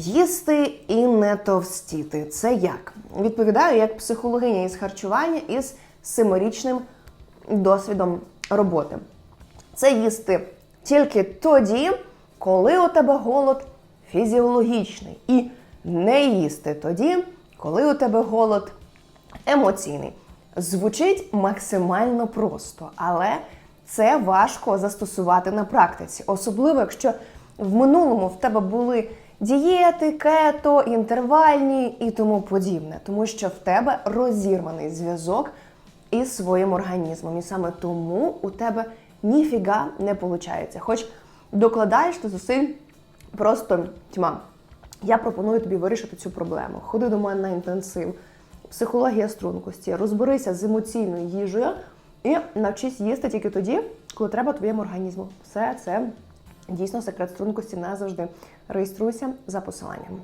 Їсти і не товстіти. Це як? Відповідаю як психологиня із харчування із семирічним досвідом роботи. Це їсти тільки тоді, коли у тебе голод фізіологічний, і не їсти тоді, коли у тебе голод емоційний. Звучить максимально просто, але це важко застосувати на практиці, особливо якщо в минулому в тебе були дієти, кето, інтервальні і тому подібне, тому що в тебе розірваний зв'язок із своїм організмом. І саме тому у тебе ніфіга не виходить. Хоч докладаєш ти зусиль просто тьма. Я пропоную тобі вирішити цю проблему. Ходи до мене на інтенсив, психологія стрункості, розберися з емоційною їжею і навчись їсти тільки тоді, коли треба твоєму організму. Все це дійсно секрет стрункості назавжди. Реєструйся за посиланням.